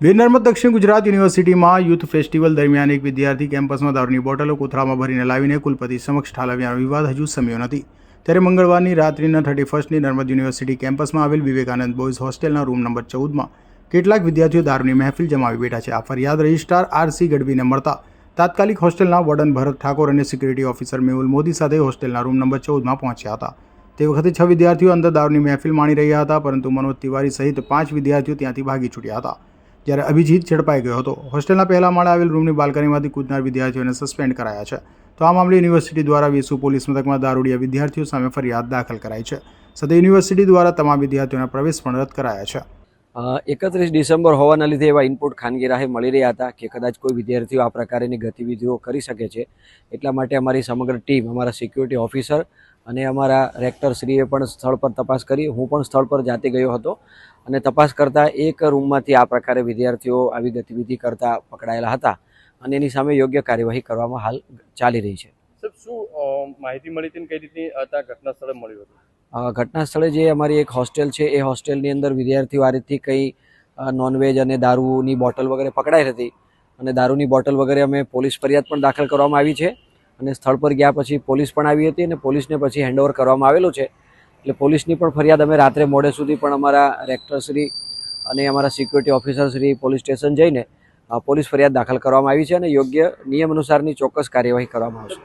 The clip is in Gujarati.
વીર દક્ષિણ ગુજરાત યુનિવર્સિટીમાં યુથ ફેસ્ટિવલ દરમિયાન એક વિદ્યાર્થી કેમ્પસમાં દારૂની બોટલો કોથળામાં ભરીને લાવીને કુલપતિ સમક્ષ ઠાલવ્યાનો વિવાદ હજુ સમ્યો નથી. ત્યારે મંગળવારની રાત્રિના થર્ટી ફર્સ્ટની નર્મદ યુનિવર્સિટી કેમ્પસમાં આવેલ વિવેકાનંદ બોયઝ હોસ્ટેલના રૂમ નંબર ચૌદમાં કેટલાક વિદ્યાર્થીઓ દારૂની મહેફિલ જમાવી બેઠા છે. આ ફરિયાદ રજિસ્ટ્રાર આરસી ગઢવીને મળતા તાત્કાલિક હોસ્ટેલના વોર્ડન ભરત ઠાકોર અને સિક્યુરિટી ઓફિસર મેહુલ મોદી સાથે હોસ્ટેલના રૂમ નંબર ચૌદમાં પહોંચ્યા હતા. તે વખતે છ વિદ્યાર્થીઓ અંદર દારૂની મહેફિલ માણી રહ્યા હતા, પરંતુ મનોજ તિવારી સહિત પાંચ વિદ્યાર્થીઓ ત્યાંથી ભાગી છૂટ્યા હતા. જ્યારે અભિજીત ઝડપાઈ ગયો હતો. હોસ્ટેલના પહેલા માળે આવેલ રૂમની બાલ્કનીમાંથી કૂદનાર વિદ્યાર્થીઓને સસ્પેન્ડ કરાયા છે. તો આ મામલે યુનિવર્સિટી દ્વારા વેસુ પોલીસ મથકમાં દારૂડિયા વિદ્યાર્થીઓ સામે ફરિયાદ દાખલ કરાઈ છે. સાથે યુનિવર્સિટી દ્વારા તમામ વિદ્યાર્થીઓના પ્રવેશ પણ રદ કરાયા છે. એકત્રીસ ડિસેમ્બર હોવાના લીધે એવા ઇનપુટ ખાનગી રાહે મળી રહ્યા હતા કે કદાચ કોઈ વિદ્યાર્થીઓ આ પ્રકારની ગતિવિધિઓ કરી શકે છે. એટલા માટે અમારી સમગ્ર ટીમ, અમારા સિક્યુરિટી ઓફિસર અને અમારા રેક્ટર શ્રીએ પણ સ્થળ પર તપાસ કરી. હું પણ સ્થળ પર જાતે ગયો હતો. અને તપાસ કરતાં એક રૂમમાંથી આ પ્રકારે વિદ્યાર્થીઓ આવી ગતિવિધિ કરતા પકડાયેલા હતા અને એની સામે યોગ્ય કાર્યવાહી કરવામાં હાલ ચાલી રહી છે. સાહેબ શું માહિતી મળી હતી કઈ રીતની અ, ઘટના સ્થળે મળ્યું હતું? ઘટના સ્થળે જે અમારી એક હોસ્ટેલ છે એ હોસ્ટેલની અંદર વિદ્યાર્થીઓ આ રીતથી કંઈ નોનવેજ અને દારૂની બોટલ વગેરે પકડાઈ હતી અને દારૂની બોટલ વગેરે અમે પોલીસ ફરિયાદ પણ દાખલ કરવામાં આવી છે અને સ્થળ પર ગયા પછી પોલીસ પણ આવી હતી અને પોલીસને પછી હેન્ડઓવર કરવામાં આવેલું છે. એટલે પોલીસની પણ ફરિયાદ અમે રાત્રે મોડે સુધી પણ અમારા રેક્ટરશ્રી અને અમારા સિક્યુરિટી ઓફિસરશ્રી પોલીસ સ્ટેશન જઈને પોલીસ ફરિયાદ દાખલ કરવામાં આવી છે અને યોગ્ય નિયમ અનુસારની ચોક્કસ કાર્યવાહી કરવામાં આવશે.